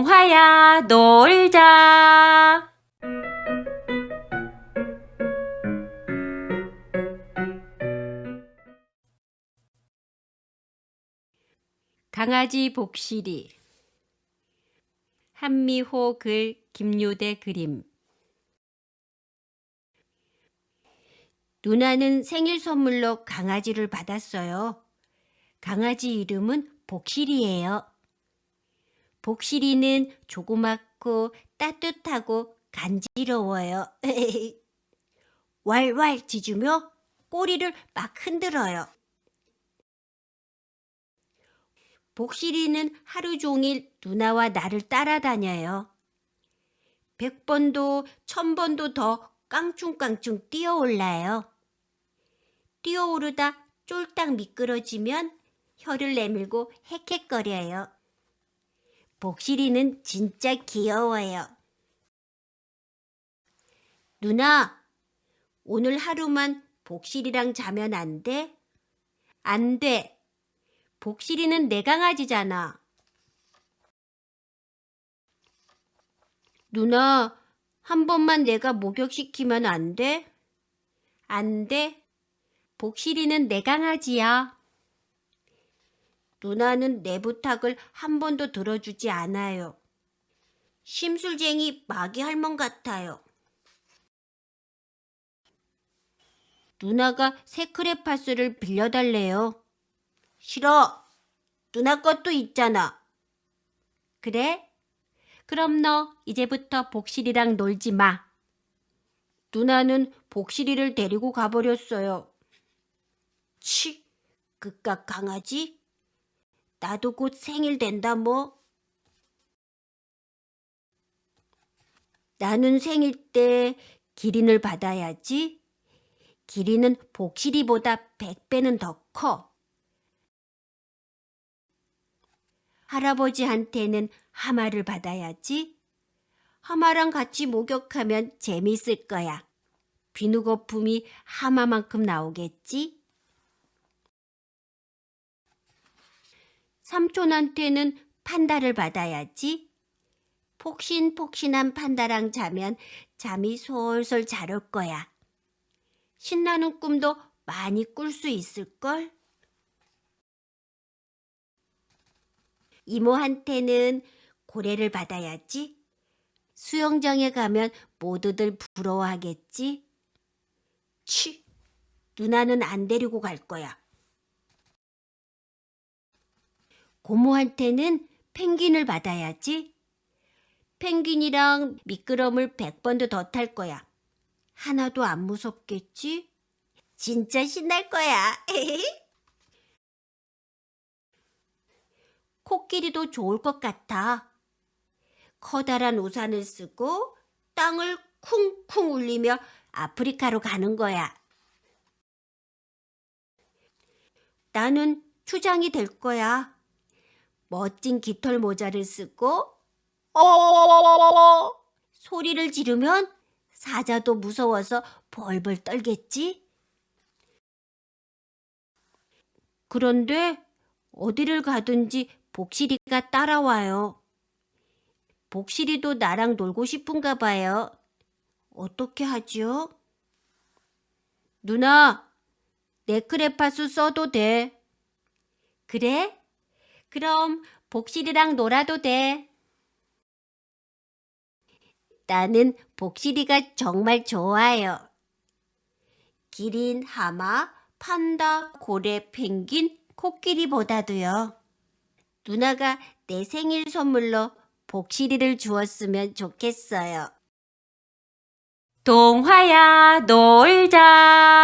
동화야 놀자. 강아지 복실이 한미호 글 김요대 그림 누나는 생일 선물로 강아지를 받았어요. 강아지 이름은 복실이에요. 복실이는 조그맣고 따뜻하고 간지러워요. 왈왈 짖으며 꼬리를 막 흔들어요. 복실이는 하루 종일 누나와 나를 따라다녀요. 백 번도 천 번도 더 깡충깡충 뛰어올라요. 뛰어오르다 쫄딱 미끄러지면 혀를 내밀고 헥헥거려요. 복실이는 진짜 귀여워요. 누나, 오늘 하루만 복실이랑 자면 안 돼? 안 돼. 복실이는 내 강아지잖아. 누나, 한 번만 내가 목욕시키면 안 돼? 안 돼. 복실이는 내 강아지야. 누나는 내 부탁을 한 번도 들어주지 않아요. 심술쟁이 마기 할멈 같아요. 누나가 세크레파스를 빌려달래요. 싫어. 누나 것도 있잖아. 그래? 그럼 너 이제부터 복실이랑 놀지 마. 누나는 복실이를 데리고 가버렸어요. 치, 그깟 강아지? 나도 곧 생일 된다 뭐. 나는 생일 때 기린을 받아야지. 기린은 복실이보다 100배는 더 커. 할아버지한테는 하마를 받아야지. 하마랑 같이 목욕하면 재밌을 거야. 비누 거품이 하마만큼 나오겠지? 삼촌한테는 판다를 받아야지. 폭신폭신한 판다랑 자면 잠이 솔솔 잘 올 거야. 신나는 꿈도 많이 꿀 수 있을걸? 이모한테는 고래를 받아야지. 수영장에 가면 모두들 부러워하겠지? 치, 누나는 안 데리고 갈 거야. 고모한테는 펭귄을 받아야지. 펭귄이랑 미끄럼을 백 번도 더 탈 거야. 하나도 안 무섭겠지? 진짜 신날 거야. 코끼리도 좋을 것 같아. 커다란 우산을 쓰고 땅을 쿵쿵 울리며 아프리카로 가는 거야. 나는 추장이 될 거야. 멋진 깃털 모자를 쓰고 어 소리를 지르면 사자도 무서워서 벌벌 떨겠지? 그런데 어디를 가든지 복실이가 따라와요. 복실이도 나랑 놀고 싶은가 봐요. 어떻게 하지요? 누나, 네크레파스 써도 돼. 그래? 그럼 복실이랑 놀아도 돼. 나는 복실이가 정말 좋아요. 기린, 하마, 판다, 고래, 펭귄, 코끼리보다도요. 누나가 내 생일 선물로 복실이를 주었으면 좋겠어요. 동화야 놀자.